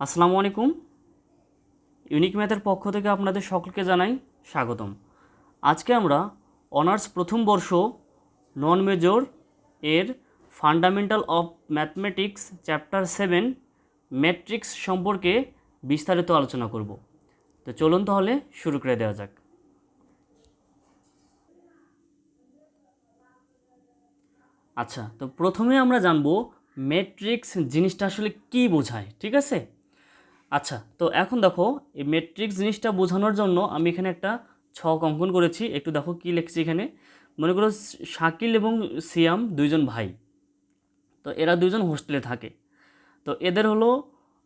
আসসালামু আলাইকুম। ইউনিক ম্যাথের পক্ষ থেকে আপনাদের সকলকে জানাই স্বাগতম। আজকে আমরা অনার্স প্রথম বর্ষ নন মেজর এর fundamental of mathematics chapter seven matrix সম্পর্কে বিস্তারিত আলোচনা করব। তো চলুন তাহলে শুরু করে দেওয়া যাক। আচ্ছা তো প্রথমে আমরা জানব ম্যাট্রিক্স জিনিসটা আসলে কী বোঝায়, ঠিক আছে? আচ্ছা তো এখন দেখো, এই ম্যাট্রিক্স জিনিসটা বোঝানোর জন্য আমি এখানে একটা ছক অঙ্কন করেছি। একটু দেখো কী লিখছি এখানে। মনে করো শাকিল এবং সিয়াম দুইজন ভাই। তো এরা দুইজন হোস্টেলে থাকে। তো এদের হলো,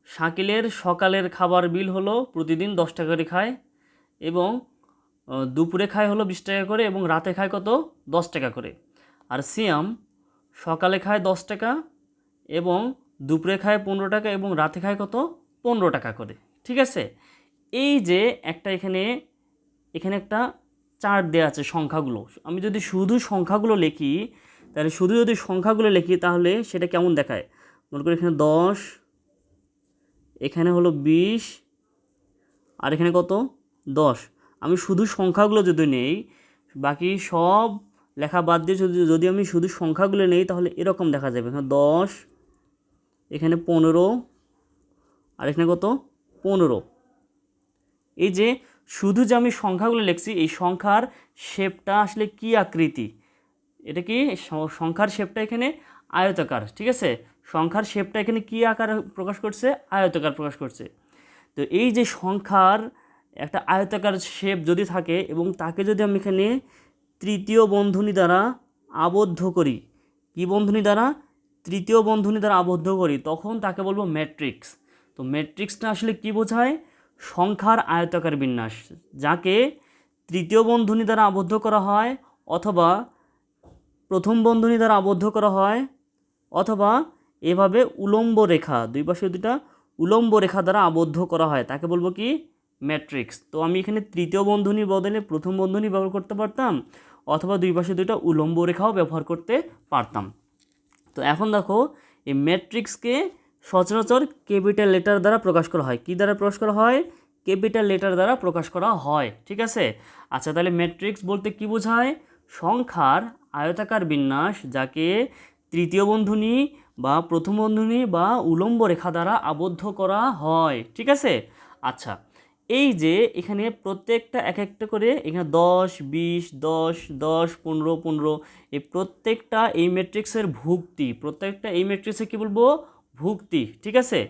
শাকিলের সকালের খাবার বিল হলো প্রতিদিন দশ টাকা করে খায় এবং দুপুরে খায় হলো বিশ টাকা করে এবং রাতে খায় কত? দশ টাকা করে। আর সিয়াম সকালে খায় দশ টাকা এবং দুপুরে খায় পনেরো টাকা এবং রাতে খায় কত? পনেরো টাকা করে, ঠিক আছে? এই যে একটা এখানে এখানে একটা চার্ট দেওয়া আছে সংখ্যাগুলো। আমি যদি শুধু সংখ্যাগুলো লিখি, তাহলে শুধু যদি সংখ্যাগুলো লিখি, তাহলে সেটা কেমন দেখায়? মনে করি এখানে দশ, এখানে হলো বিশ, আর এখানে কত? দশ। আমি শুধু সংখ্যাগুলো যদি নেই, বাকি সব লেখা বাদ দিয়ে যদি যদি আমি শুধু সংখ্যাগুলো নেই, তাহলে এরকম দেখা যাবে। এখানে দশ, এখানে পনেরো আর এখানে কত? পনেরো। এই যে শুধু যে আমি সংখ্যাগুলো লিখছি, এই সংখ্যার শেপটা আসলে কি আকৃতি? এটা কি সংখ্যার শেপটা এখানে আয়তাকার, ঠিক আছে? সংখ্যার শেপটা এখানে কি আকার প্রকাশ করছে? আয়তাকার প্রকাশ করছে। তো এই যে সংখ্যার একটা আয়তাকার শেপ যদি থাকে এবং তাকে যদি আমি এখানে তৃতীয় বন্ধনী দ্বারা আবদ্ধ করি, কি বন্ধনী দ্বারা? তৃতীয় বন্ধনী দ্বারা আবদ্ধ করি, তখন তাকে বলব ম্যাট্রিক্স। তো ম্যাট্রিক্সটা আসলে কি বোঝায়? সংখ্যার আয়তাকার বিন্যাস, যাকে তৃতীয় বন্ধনী দ্বারা আবদ্ধ করা হয় অথবা প্রথম বন্ধনী দ্বারা আবদ্ধ করা হয় অথবা এভাবে উলম্ব রেখা, দুই পাশে দুটা উলম্ব রেখা দ্বারা আবদ্ধ করা হয়। তাকে বলব কি? ম্যাট্রিক্স। তো আমি এখানে তৃতীয় বন্ধনীর বদলে প্রথম বন্ধনী ব্যবহার করতে পারতাম অথবা দুই পাশে দুইটা উলম্ব রেখাও ব্যবহার করতে পারতাম। তো এখন দেখো, এই ম্যাট্রিক্সকে সচরাচর ক্যাপিটাল লেটার দ্বারা প্রকাশ করা হয়। কী দ্বারা প্রকাশ করা হয়? ক্যাপিটাল লেটার দ্বারা প্রকাশ করা হয়, ঠিক আছে? আচ্ছা তাহলে ম্যাট্রিক্স বলতে কি বোঝায়? সংখ্যার আয়তাকার বিন্যাস যাকে তৃতীয় বন্ধনী বা প্রথম বন্ধনী বা উলম্ব রেখা দ্বারা আবদ্ধ করা হয়, ঠিক আছে? আচ্ছা এই যে এখানে প্রত্যেকটা এক একটা করে এখানে দশ, বিশ, দশ দশ, পনেরো পনেরো, এই প্রত্যেকটা এই ম্যাট্রিক্সের ভুক্তি, প্রত্যেকটা এই ম্যাট্রিক্সে কী বলব? ভুক্তি, ঠিক আছে?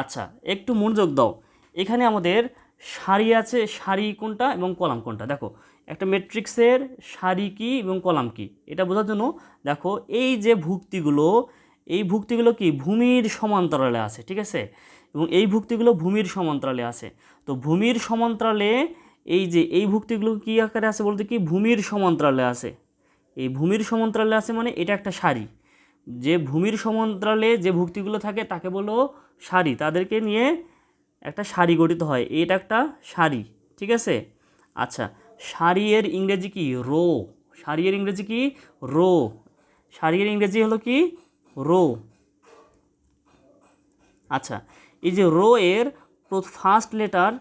আচ্ছা একটু মনোযোগ দাও। এখানে আমাদের সারি আছে, সারি কোনটা এবং কলাম কোনটা? দেখো, একটা ম্যাট্রিক্সের সারি কি এবং কলাম কি? এটা বোঝার জন্য দেখো, এই যে ভুক্তিগুলো, এই ভুক্তিগুলো কি? ভূমির সমান্তরালে আছে, ঠিক আছে? এবং এই ভুক্তিগুলো ভূমির সমান্তরালে আছে। তো ভূমির সমান্তরালে এই যে, এই ভুক্তিগুলো কী আকারে আছে বলতে কি? ভূমির সমান্তরালে আছে। এই ভূমির সমান্তরালে আছে মানে এটা একটা সারি। যে ভূমির সমান্তরালে যে ভুক্তিগুলো থাকে তাকে বলো সারি। তাদেরকে নিয়ে একটা সারি গঠিত হয়। এটা একটা সারি, ঠিক আছে? আচ্ছা সারি এর ইংরেজি কি? রো। সারি এর ইংরেজি কি? রো। সারি ইংরেজি হলো কি? রো। আচ্ছা এই যে রো এর ফার্স্ট লেটার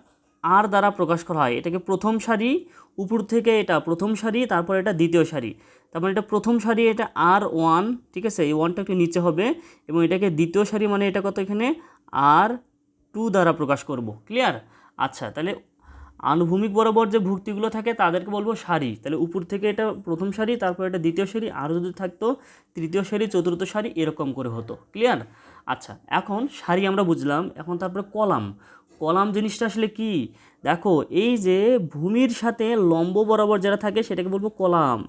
আর দ্বারা প্রকাশ করা হয়। এটাকে প্রথম সারি, উপর থেকে এটা প্রথম সারি, তারপর এটা দ্বিতীয় সারি। তারপর এটা প্রথম সারি এটা আর ওয়ান ঠিক আছে? এই ওয়ানটা একটু নিচে হবে এবং এটাকে দ্বিতীয় সারি মানে এটা কত এখানে? আর টু দ্বারা প্রকাশ করব ক্লিয়ার আচ্ছা তাহলে আনুভূমিক বরাবর যে ভুক্তিগুলো থাকে তাদেরকে বলব সারি। তাহলে উপর থেকে এটা প্রথম সারি, তারপর এটা দ্বিতীয় সারি, আর যদি থাকতো তৃতীয় সারি, চতুর্থ সারি, এরকম করে হতো ক্লিয়ার আচ্ছা এখন সারি আমরা বুঝলাম, এখন তারপরে কলাম। কলাম জিনিসটা আসলে কি? দেখো, এই যে ভূমির সাথে লম্ব বরাবর যারা থাকে সেটাকে বলব কলাম।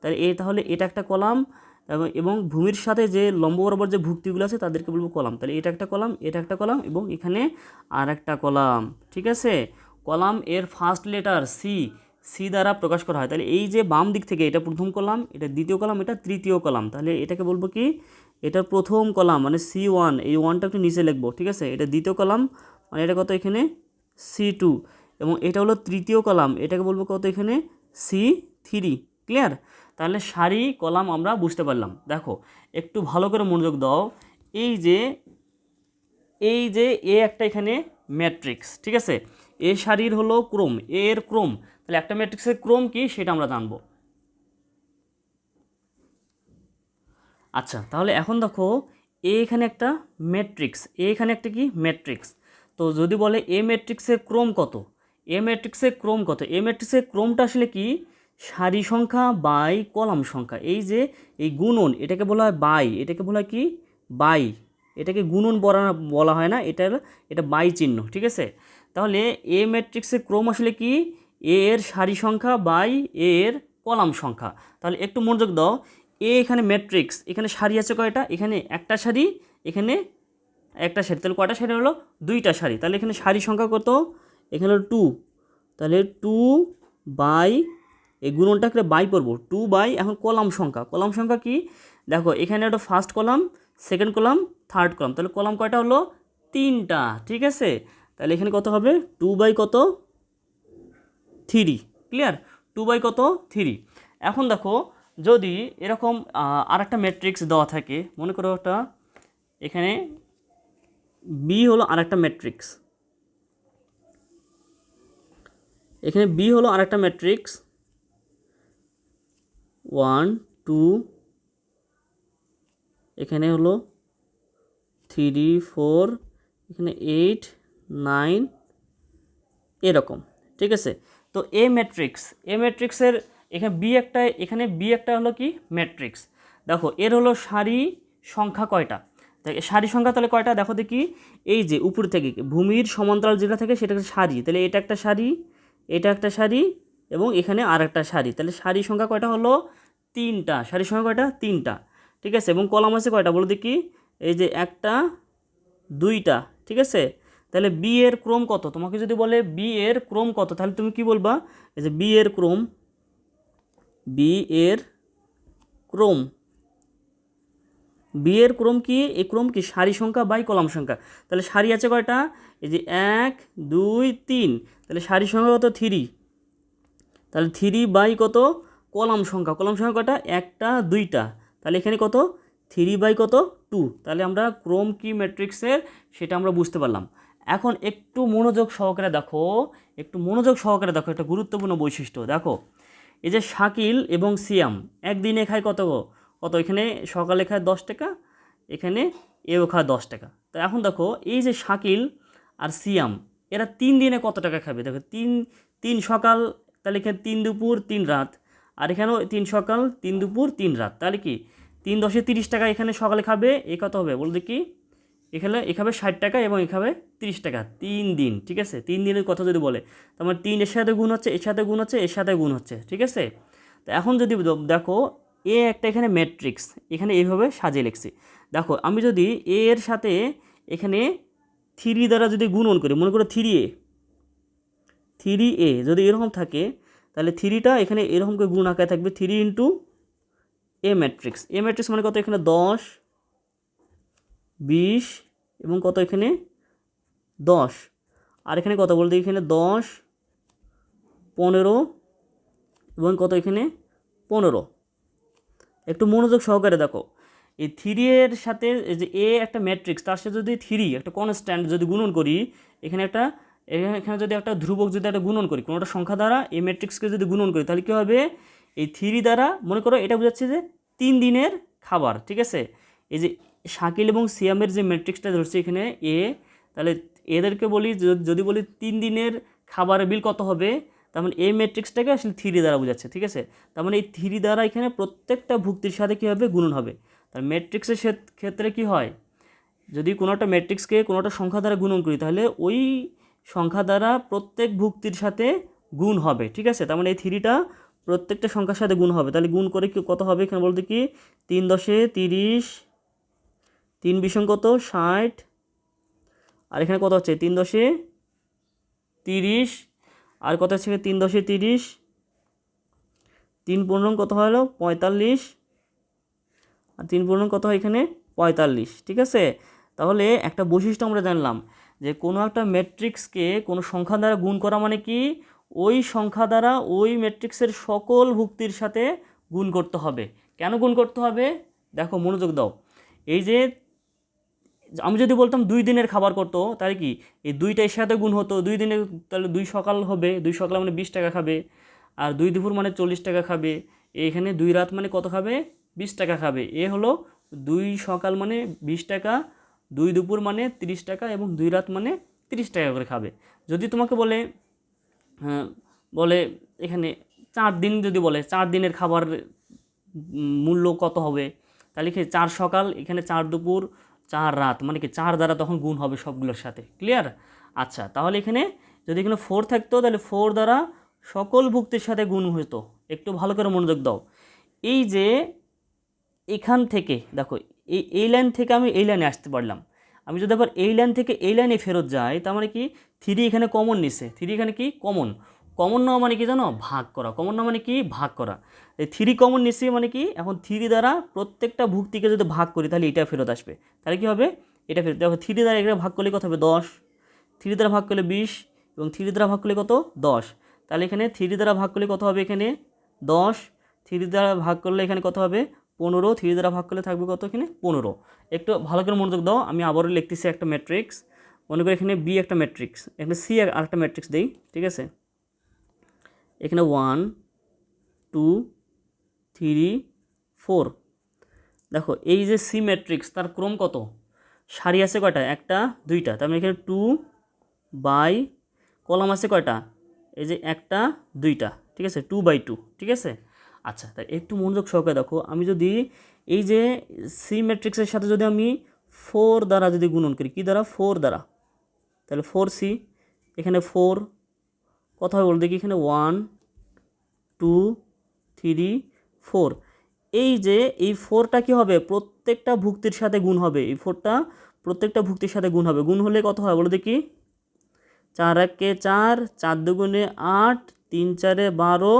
তাহলে এ তাহলে এটা একটা কলাম এবং- ভূমির সাথে যে লম্ব বরাবর যে ভুক্তিগুলো আছে তাদেরকে বলব কলাম। তাহলে এটা একটা কলাম, এটা একটা কলাম এবং এখানে আর একটা কলাম, ঠিক আছে? কলাম এর ফার্স্ট লেটার সি সি দ্বারা প্রকাশ করা হয়। তাহলে এই যে বাম দিক থেকে এটা প্রথম কলাম, এটা দ্বিতীয় কলাম, এটা তৃতীয় কলাম। তাহলে এটাকে বলব কি? এটার প্রথম কলাম মানে সি ওয়ান এই ওয়ানটা একটু নিচে লিখব, ঠিক আছে? এটা দ্বিতীয় কলাম মানে এটা কত এখানে? সি টু এবং এটা হলো তৃতীয় কলাম, এটাকে বলব কত এখানে? সি থ্রি ক্লিয়ার তাহলে সারি কলাম আমরা বুঝতে পারলাম। দেখো, একটু ভালো করে মনোযোগ দাও। এই যে এই যে এ একটা এখানে ম্যাট্রিক্স, ঠিক আছে? এ সারির হলো ক্রম, এ এর ক্রম। তাহলে একটা ম্যাট্রিক্সের ক্রম কি? সেটা আমরা জানব। আচ্ছা তাহলে এখন দেখো, এ এখানে একটা ম্যাট্রিক্স, এ এখানে একটা কি? ম্যাট্রিক্স। তো যদি বলে এ ম্যাট্রিক্সের ক্রম কত? এ ম্যাট্রিক্সের ক্রম কত? এ ম্যাট্রিক্সের ক্রমটা আসলে কি? সারি সংখ্যা বাই কলাম সংখ্যা। এই যে, এই গুণন, এটাকে বলা হয় বাই, এটাকে বলা হয় কি? বাই। এটাকে গুণন বলা বলা হয় না, এটা এটা বাই চিহ্ন, ঠিক আছে? তাহলে এ ম্যাট্রিক্সের ক্রম আসলে কি? এ এর সারি সংখ্যা বাই এ এর কলাম সংখ্যা। তাহলে একটু মনোযোগ দাও। এ এখানে ম্যাট্রিক্স এখানে সারি আছে কয়টা? এখানে একটা সারি, এখানে একটা সারি। তাহলে কয়টা সারি হলো? দুইটা সারি। তাহলে এখানে সারি সংখ্যা কত? এখানে হলো টু তাহলে টু বাই এই গুণনটা করে বাই করব টু বাই এখন কলাম সংখ্যা। কলাম সংখ্যা কি? দেখো, এখানে একটা first column second column third column. তাহলে কলাম কয়টা হলো? তিনটা, ঠিক আছে? তাহলে এখানে কত হবে? টু বাই কত? থ্রি ক্লিয়ার টু বাই কত? থ্রি এখন দেখো, যদি এরকম আর একটা ম্যাট্রিক্স দেওয়া থাকে, মনে করো একটা, এখানে বি হলো আর একটা ম্যাট্রিক্স এখানে বি হলো আর একটা ম্যাট্রিক্স ওয়ান, টু, এখানে হলো থ্রি, ফোর, এখানে এইট, নাইন, এরকম, ঠিক আছে? তো এ ম্যাট্রিক্স, এ ম্যাট্রিক্সের এখানে বি একটা, এখানে বি একটা হলো কি? ম্যাট্রিক্স। দেখো, এর হলো সারি সংখ্যা কয়টা? দেখ- সারি সংখ্যা তাহলে কয়টা? দেখো দেখি, এই যে উপর থেকে, ভূমির সমান্তরাল যেটা থাকে সেটা সারি, তাহলে এটা একটা সারি, এটা একটা সারি এবং এখানে আর একটা সারি। তাহলে সারি সংখ্যা কয়টা হলো? তিনটা। সারি সংখ্যা কয়টা? তিনটা। ঠিক আছে? এবং কলাম আছে কয়টা? বলো দেখি। এই যে একটা, দুইটা। ঠিক আছে? তাহলে বি এর ক্রম কত? তোমাকে যদি বলে বি এর ক্রম কত, তাহলে তুমি কি বলবা? এই যে বি এর ক্রম বি এর ক্রম। বি এর ক্রম কি? এই ক্রম কি? সারি সংখ্যা বাই কলাম সংখ্যা। তাহলে সারি আছে কয়টা? এই যে এক, দুই, তিন। তাহলে সারি সংখ্যা কত? থ্রি তাহলে থ্রি বাই কত? কলাম সংখ্যা। কলাম সংখ্যা কয়টা? একটা, দুইটা। তাহলে এখানে কত? থ্রি বাই কত? টু তাহলে আমরা ক্রোম কি ম্যাট্রিক্সের সেটা আমরা বুঝতে পারলাম। এখন একটু মনোযোগ সহকারে দেখো। একটু মনোযোগ সহকারে দেখো। একটা গুরুত্বপূর্ণ বৈশিষ্ট্য। দেখো, এই যে শাকিল এবং সিয়াম, একদিনে খায় কত? কত? এখানে সকালে খায় দশ টাকা, এখানে এও খায় দশ টাকা। তো এখন দেখো, এই যে শাকিল আর সিয়াম, এরা তিন দিনে কত টাকা খাবে? দেখো, তিন তিন সকাল তাহলে এখানে তিন দুপুর, তিন রাত। আর এখানেও তিন সকাল, তিন দুপুর, তিন রাত। তাহলে কি? তিন দশে তিরিশ টাকা এখানে সকালে খাবে, এ কত হবে? বলতে কি? এখানে এ খাবে ষাট টাকা এবং এ খাবে তিরিশ টাকা। তিন দিন, ঠিক আছে? তিন দিনের কথা যদি বলে। তার মানে তিন এর সাথে গুণ হচ্ছে, এর সাথে গুণ হচ্ছে, এর সাথে গুণ হচ্ছে, ঠিক আছে? তো এখন যদি দেখো, এ একটা এখানে ম্যাট্রিক্স, এখানে এইভাবে সাজিয়ে লিখছি। দেখো, আমি যদি এর সাথে এখানে থ্রি দ্বারা যদি গুণন করি, মনে করো থ্রি এ থ্রি এ যদি এরকম থাকে, তাহলে থ্রিটা এখানে এরকম করে গুণ আকারে থাকবে three into A matrix. A matrix মানে কত এখানে? দশ, বিশ এবং কত এখানে? দশ। আর এখানে কত বলতে এখানে দশ, পনেরো এবং কত এখানে? পনেরো। একটু মনোযোগ সহকারে দেখো। এই থ্রি এর সাথে যে এ একটা ম্যাট্রিক্স, তার সাথে যদি থ্রি একটা কনস্ট্যান্ট যদি গুণন করি, এখানে একটা এখানে যদি একটা ধ্রুবক যদি একটা গুণন করি কোনো একটা সংখ্যা দ্বারা এই ম্যাট্রিক্সকে যদি গুণন করি, তাহলে কী হবে? এই থ্রি দ্বারা, মনে করো এটা বোঝাচ্ছে যে তিন দিনের খাবার, ঠিক আছে? এই যে শাকিল এবং সিয়ামের যে ম্যাট্রিক্সটা ধরছে এখানে, এ, তাহলে এদেরকে বলি যদি বলি তিন দিনের খাবারের বিল কত হবে? তার মানে এই ম্যাট্রিক্সটাকে আসলে থ্রি দ্বারা বোঝাচ্ছে, ঠিক আছে? তার মানে এই থ্রি দ্বারা এখানে প্রত্যেকটা ভুক্তির সাথে কী হবে? গুণন হবে। তার ম্যাট্রিক্সের ক্ষেত্রে কি হয়? যদি কোনো একটা ম্যাট্রিক্সকে কোনো একটা সংখ্যা দ্বারা গুণন করি, তাহলে ওই সংখ্যা দ্বারা প্রত্যেক ভুক্তির সাথে গুণ হবে, ঠিক আছে? তার মানে এই থ্রিটা প্রত্যেকটা সংখ্যার সাথে গুণ হবে। তাহলে গুণ করে কি কত হবে? এখানে বলতে কি? তিন দশে তিরিশ, তিন বিশং কত ষাট, আর এখানে কত হচ্ছে? তিন দশে তিরিশ, আর কত হচ্ছে? তিন দশে তিরিশ, তিন পনেরো কত হলো? পঁয়তাল্লিশ, আর তিন পূর্ণ কত হয় এখানে? পঁয়তাল্লিশ, ঠিক আছে? তাহলে একটা বৈশিষ্ট্য আমরা জানলাম। যে কোনো একটা ম্যাট্রিক্সকে কোনো সংখ্যা দ্বারা গুণ করা মানে কি? ওই সংখ্যা দ্বারা ওই ম্যাট্রিক্সের সকল ভুক্তির সাথে গুণ করতে হবে। কেন গুণ করতে হবে? দেখো, মনোযোগ দাও। এই যে আমি যদি বলতাম দুই দিনের খাবার করতো, তাহলে কি? এই দুইটা এর সাথে গুণ হতো। দুই দিনে তাহলে দুই সকাল হবে। দুই সকাল মানে বিশ টাকা খাবে। আর দুই দুপুর মানে চল্লিশ টাকা খাবে। এখানে দুই রাত মানে কত খাবে? বিশ টাকা খাবে। এ হলো দুই সকাল মানে বিশ টাকা দুই দুপুর মানে তিরিশ টাকা এবং দুই রাত মানে তিরিশ টাকা করে খাবে। যদি তোমাকে বলে হ্যাঁ, বলে এখানে চার দিন যদি বলে চার দিনের খাবার মূল্য কত হবে? তাহলে কি চার সকাল এখানে চার দুপুর চার রাত মানে কি চার দ্বারা তখন গুণ হবে সবগুলোর সাথে। ক্লিয়ার আচ্ছা তাহলে এখানে যদি এখানে ফোর থাকতো তাহলে ফোর দ্বারা সকল ভুক্তির সাথে গুণ হতো একটু ভালো করে মনোযোগ দাও। এই যে এখান থেকে দেখো এই এই লাইন থেকে আমি এই লাইনে আসতে পারলাম। আমি যদি আবার এই লাইন থেকে এই লাইনে ফেরত যাই, তার মানে কি? থ্রি এখানে কমন নিছে। থ্রি এখানে কি? কমন কমন নেওয়া মানে কি জানো? ভাগ করা। কমন নেওয়া মানে কি? ভাগ করা। এই থ্রি কমন নিছি মানে কি? এখন থ্রি দ্বারা প্রত্যেকটা ভুক্তিকে যদি ভাগ করি, তাহলে এটা ফেরত আসবে। তাহলে কি হবে? এটা ফেরত। দেখো থ্রি দ্বারা এটা ভাগ করলে কত হবে? দশ। থ্রি দ্বারা ভাগ করলে বিশ এবং থ্রি দ্বারা ভাগ করলে কত? দশ। তাহলে এখানে থ্রি দ্বারা ভাগ করলে কত হবে এখানে? দশ। থ্রি দ্বারা ভাগ করলে এখানে কত হবে? পনেরো, থ্রি দ্বারা ভাগ করলে থাকবে কত এখানে? পনেরো। একটু ভালো করে মনোযোগ দাও, আমি আবারও লিখতেছি একটা ম্যাট্রিক্স মনে করি এখানে বি একটা ম্যাট্রিক্স এখানে সি আর একটা ম্যাট্রিক্স দিই, ঠিক আছে? এখানে ওয়ান টু থ্রি ফোর দেখো, এই যে সি ম্যাট্রিক্স তার ক্রম কত? সারি আছে কয়টা? একটা, দুইটা। তার মানে এখানে টু বাই কলাম আছে কয়টা? এই যে একটা, দুইটা, ঠিক আছে? টু বাই টু ঠিক আছে? আচ্ছা তাই একটু মনোযোগ সহকারে দেখো, আমি যদি এই যে সি ম্যাট্রিক্সের সাথে যদি আমি ফোর দ্বারা যদি গুণন করি, কী দ্বারা? ফোর দ্বারা। তাহলে ফোর সি এখানে ফোর কথা বলতে কি এখানে ওয়ান টু থ্রি ফোর এই যে, এই ফোরটা কী হবে? প্রত্যেকটা ভুক্তির সাথে গুণ হবে। এই ফোরটা প্রত্যেকটা ভুক্তির সাথে গুণ হবে। গুণ হলে কত হয় বলো দেখি? চার একে চার চার দুগুণে আট, তিন চারে বারো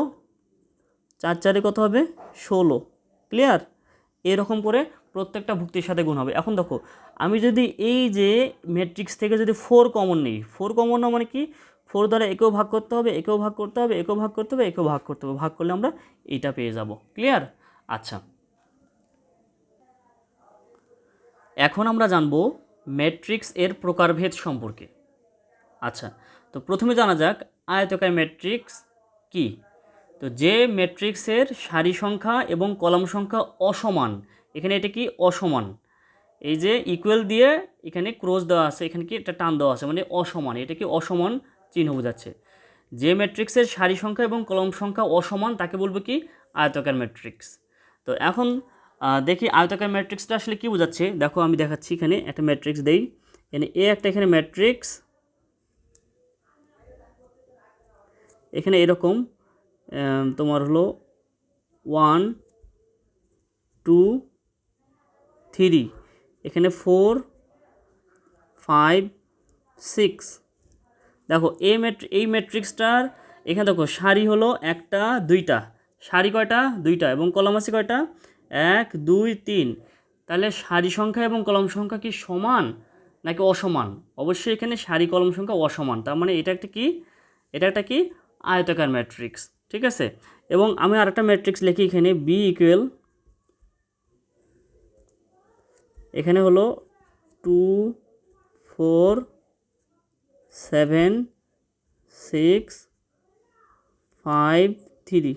চার চারে কত হবে? ষোলো। ক্লিয়ার এরকম করে প্রত্যেকটা ভুক্তির সাথে গুণ হবে। এখন দেখো, আমি যদি এই যে ম্যাট্রিক্স থেকে যদি ফোর কমন নিই ফোর কমন না মানে কি? ফোর দ্বারা একেও ভাগ করতে হবে, একেও ভাগ করতে হবে, একেও ভাগ করতে হবে, একেও ভাগ করতে হবে। ভাগ করলে আমরা এইটা পেয়ে যাব। ক্লিয়ার আচ্ছা। এখন আমরা জানব ম্যাট্রিক্স এর প্রকারভেদ সম্পর্কে। আচ্ছা তো প্রথমে জানা যাক, আয়তকায় ম্যাট্রিক্স কি? তো যে ম্যাট্রিক্সের সারি সংখ্যা এবং কলাম সংখ্যা অসমান, এখানে এটা কি অসমান? এই যে ইকুয়াল দিয়ে এখানে ক্রস দেওয়া আছে, এখানে কি একটা টান দেওয়া আছে মানে অসমান, এটা কি অসমান চিহ্ন বোঝাচ্ছে। যে ম্যাট্রিক্সের সারি সংখ্যা এবং কলম সংখ্যা অসমান, তাকে বলব কি আয়তকার ম্যাট্রিক্স। তো এখন দেখি আয়তকার ম্যাট্রিক্সটা আসলে কি বোঝাচ্ছে। দেখো আমি দেখাচ্ছি এখানে একটা ম্যাট্রিক্স দেই। এখানে এ একটা, এখানে ম্যাট্রিক্স। এখানে এরকম। তোমার হলো ওয়ান, টু, থ্রি। এখানে ফোর, ফাইভ, সিক্স। দেখো, এই ম্যাট্রি এই ম্যাট্রিক্সটার এখানে দেখো, সারি হলো একটা, দুইটা। সারি কয়টা? দুইটা। এবং কলম আছে কয়টা? এক, দুই, তিন। তাহলে সারি সংখ্যা এবং কলম সংখ্যা কি সমান নাকি অসমান? অবশ্যই এখানে সারি, কলম সংখ্যা অসমান। তার মানে এটা একটা কি? এটা একটা কি? আয়তাকার ম্যাট্রিক্স। ঠিক আছে? এবং আমি আরেকটা ম্যাট্রিক্স লিখি এখানে বি ইকুয়াল এখানে হলো two four seven six five three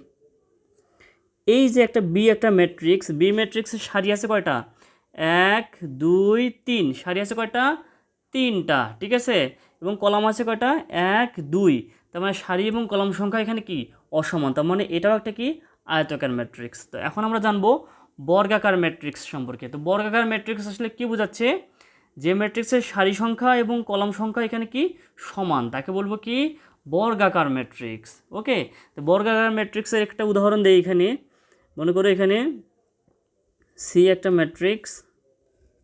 এই যে একটা বি একটা ম্যাট্রিক্স বি ম্যাট্রিক্সের সারি আছে কয়টা? এক, দুই, তিন। সারি আছে কয়টা? তিনটা। ঠিক আছে? এবং কলাম আছে কয়টা? এক, দুই। তার মানে সারি এবং কলাম সংখ্যা এখানে কি? অসমান। তার মানে এটাও একটা কি? আয়তাকার ম্যাট্রিক্স তো এখন আমরা জানব বর্গাকার ম্যাট্রিক্স সম্পর্কে। তো বর্গাকার ম্যাট্রিক্স আসলে কি বোঝাচ্ছে? যে ম্যাট্রিক্সের সারি সংখ্যা এবং কলাম সংখ্যা এখানে কি? সমান। তাকে বলব কি? বর্গাকার ম্যাট্রিক্স ওকে তো বর্গাকার ম্যাট্রিক্সের একটা উদাহরণ দেই এখানে। মনে করো এখানে সি একটা ম্যাট্রিক্স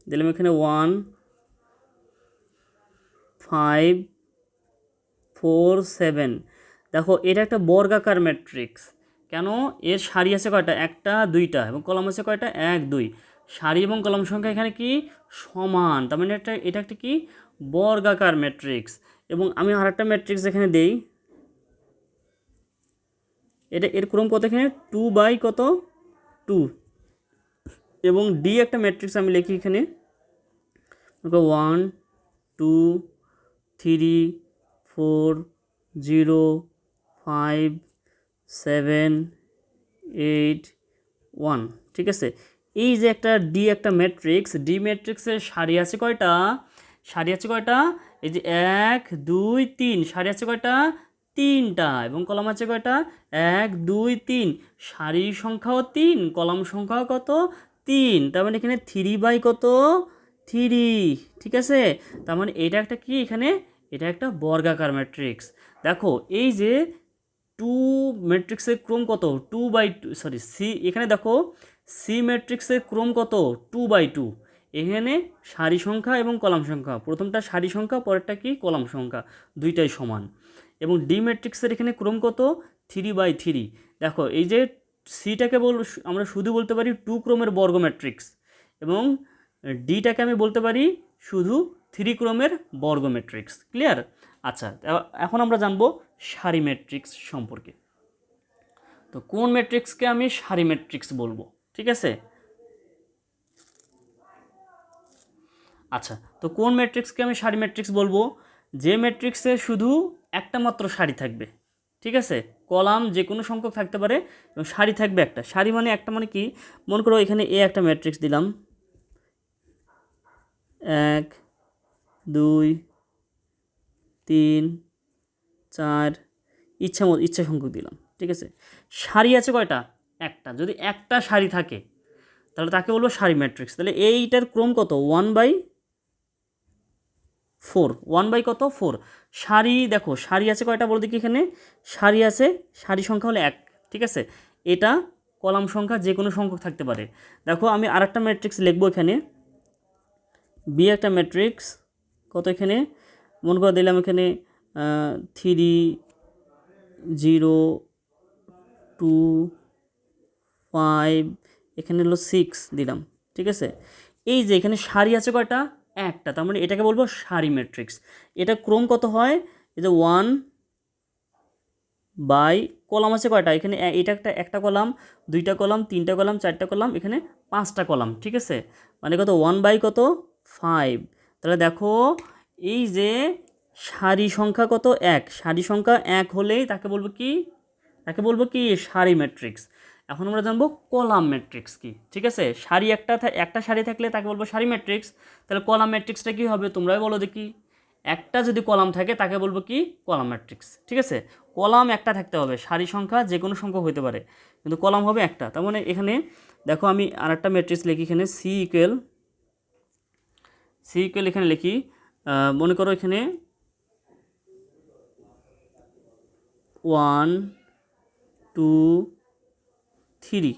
দিলাম এখানে ওয়ান ফাইভ ফোর সেভেন দেখো, এটা একটা বর্গাকার ম্যাট্রিক্স কেন? এর সারি আছে কয়টা? একটা, দুইটা। এবং কলম আছে কয়টা? এক, দুই। সারি এবং কলম সংখ্যা এখানে কি? সমান। তার মানে একটা এটা একটা কি? বর্গাকার ম্যাট্রিক্স এবং আমি আরেকটা ম্যাট্রিক্স এখানে দেই। এটা, এর ক্রম কত এখানে? টু বাই কত? টু এবং ডি একটা ম্যাট্রিক্স আমি লিখি এখানে। One two three four zero five seven eight one ঠিক আছে? এই যে একটা ডি একটা ম্যাট্রিক্স ডি ম্যাট্রিক্সের সারি আছে কয়টা? সারি আছে কয়টা? এই যে এক, দুই, তিন। সারি আছে কয়টা? তিনটা। এবং কলাম আছে কয়টা? এক, দুই, তিন। সারির সংখ্যাও তিন, কলাম সংখ্যাও কত? তিন। তার মানে এখানে থ্রি বাই কত? থ্রি ঠিক আছে? তার মানে এটা একটা কি এখানে? এটা একটা বর্গাকার ম্যাট্রিক্স দেখো, এই যে টু ম্যাট্রিক্সের ক্রম কত? Two by two sorry C এখানে দেখো সি ম্যাট্রিক্সের ক্রম কত? টু বাই টু এখানে সারি সংখ্যা এবং কলাম সংখ্যা। প্রথমটা সারি সংখ্যা, পরেরটা কি? কলাম সংখ্যা, দুইটাই সমান। এবং ডি ম্যাট্রিক্সের এখানে ক্রম কত? থ্রি বাই থ্রি দেখো, এই যে সিটাকে বল, আমরা শুধু বলতে পারি টু ক্রমের বর্গ ম্যাট্রিক্স এবং ডিটাকে আমি বলতে পারি শুধু থ্রি ক্রমের বর্গ ম্যাট্রিক্স ক্লিয়ার? আচ্ছা এখন আমরা জানব সারি ম্যাট্রিক্স সম্পর্কে। তো কোন ম্যাট্রিক্সকে আমি সারি ম্যাট্রিক্স বলব? ঠিক আছে? আচ্ছা তো কোন ম্যাট্রিক্সকে আমি সারি ম্যাট্রিক্স বলব? যে ম্যাট্রিক্সে শুধু একটা মাত্র সারি থাকবে, ঠিক আছে? কলাম যে কোনো সংখ্যক থাকতে পারে, এবং সারি থাকবে একটা। সারি মানে একটা মানে কি? মনে করো এখানে এ একটা ম্যাট্রিক্স দিলাম। এক দুই, তিন, চার, ইচ্ছা মতো, ইচ্ছা সংখ্যক দিলাম, ঠিক আছে? শাড়ি আছে কয়টা? একটা। যদি একটা শাড়ি থাকে, তাহলে তাকে বলব শাড়ি ম্যাট্রিক্স। তাহলে এইটার ক্রম কত? One by four. One by কত? ফোর। শাড়ি দেখো শাড়ি আছে কয়টা বলো দেখি এখানে? শাড়ি আছে, সারি সংখ্যা হলো এক, ঠিক আছে? এটা কলাম সংখ্যা যে কোনো সংখ্যক থাকতে পারে। দেখো, আমি আরেকটা ম্যাট্রিক্স লিখব এখানে। বি একটা ম্যাট্রিক্স কত এখানে? মনে করে দিলাম এখানে থ্রি জিরো টু ফাইভ এখানে হলো সিক্স দিলাম, ঠিক আছে? এই যে এখানে সারি আছে কয়টা? একটা, তার মানে এটাকে বলব সারি ম্যাট্রিক্স এটা ক্রম কত হয়? এই যে ওয়ান বাই কলাম আছে কয়টা? এখানে এটা একটা একটা কলাম, দুইটা কলাম, তিনটা কলাম, চারটা কলাম, এখানে পাঁচটা কলাম, ঠিক আছে? মানে কত? ওয়ান বাই কত? ফাইভ তাহলে দেখো, এই যে সারি সংখ্যা কত? এক। সারি সংখ্যা এক হলেই তাকে বলব কি? তাকে বলব কি? সারি ম্যাট্রিক্স। এখন আমরা জানব কলাম ম্যাট্রিক্স কি, ঠিক আছে? সারি একটা একটা সারি থাকলে তাকে বলব সারি ম্যাট্রিক্স। তাহলে কলাম ম্যাট্রিক্সটা কি হবে? তোমরাই বলো দেখি। একটা যদি কলাম থাকে, তাকে বলব কি? কলাম ম্যাট্রিক্স, ঠিক আছে? কলাম একটা থাকতে হবে, সারি সংখ্যা যে কোনো সংখ্যা হতে পারে। কিন্তু কলাম হবে একটা। তার মানে এখানে দেখো আমি আর একটা ম্যাট্রিক্স লিখি এখানে সি ইকুয়াল সি ইকুয়াল এখানে লিখি মনে করো এখানে ওয়ান টু থ্রি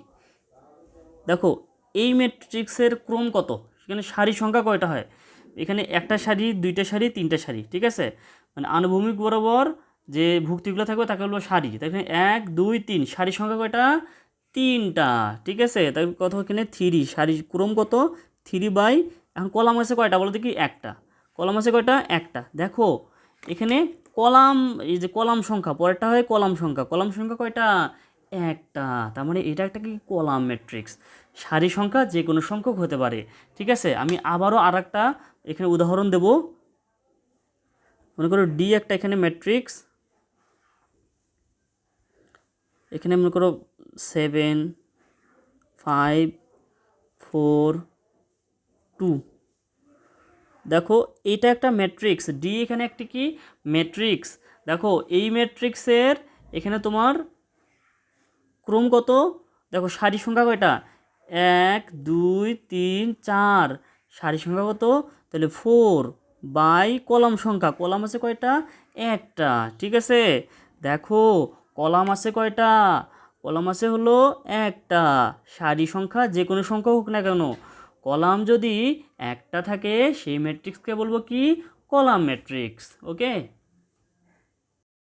দেখো, এই ম্যাট্রিক্সের ক্রম কত? সেখানে সারি সংখ্যা কয়টা হয়? এখানে একটা সারি, দুইটা সারি, তিনটা সারি, ঠিক আছে? মানে আনুভূমিক বরাবর যে ভুক্তিগুলো থাকবে তাকে বলব সারি। তাই এখানে এক, দুই, তিন সারি সংখ্যা কয়টা? তিনটা, ঠিক আছে? তাই কত এখানে থ্রি সারি ক্রম কত? থ্রি বাই এখন কলাম আছে কয়টা? বলো দেখি, একটা। কলাম আছে কয়টা? একটা। দেখো, এখানে কলাম, এই যে কলাম সংখ্যা, পরেরটা হয় কলাম সংখ্যা। কলাম সংখ্যা কয়টা? একটা। তার মানে এটা একটা কি? কলাম ম্যাট্রিক্স সারি সংখ্যা যে কোনো সংখ্যক হতে পারে। ঠিক আছে? আমি আবারও আর একটা এখানে উদাহরণ দেব। মনে করো ডি একটা এখানে ম্যাট্রিক্স এখানে মনে করো সেভেন ফাইভ ফোর টু। দেখো, এটা একটা ম্যাট্রিক্স ডি এখানে একটি কি? ম্যাট্রিক্স দেখো, এই ম্যাট্রিক্সের এখানে তোমার ক্রম কত? দেখো, সারি সংখ্যা কয়টা? এক, দুই, তিন, চার। সারি সংখ্যা কত? তাহলে ফোর বাই কলাম সংখ্যা। কলাম আছে কয়টা? একটা। ঠিক আছে? দেখো, কলাম আছে কয়টা? কলাম আছে হলো একটা। সারি সংখ্যা যে কোনো সংখ্যা হোক না কেন। কলাম যদি একটা থাকে সেই ম্যাট্রিক্সকে বলব কি? কলাম ম্যাট্রিক্স ওকে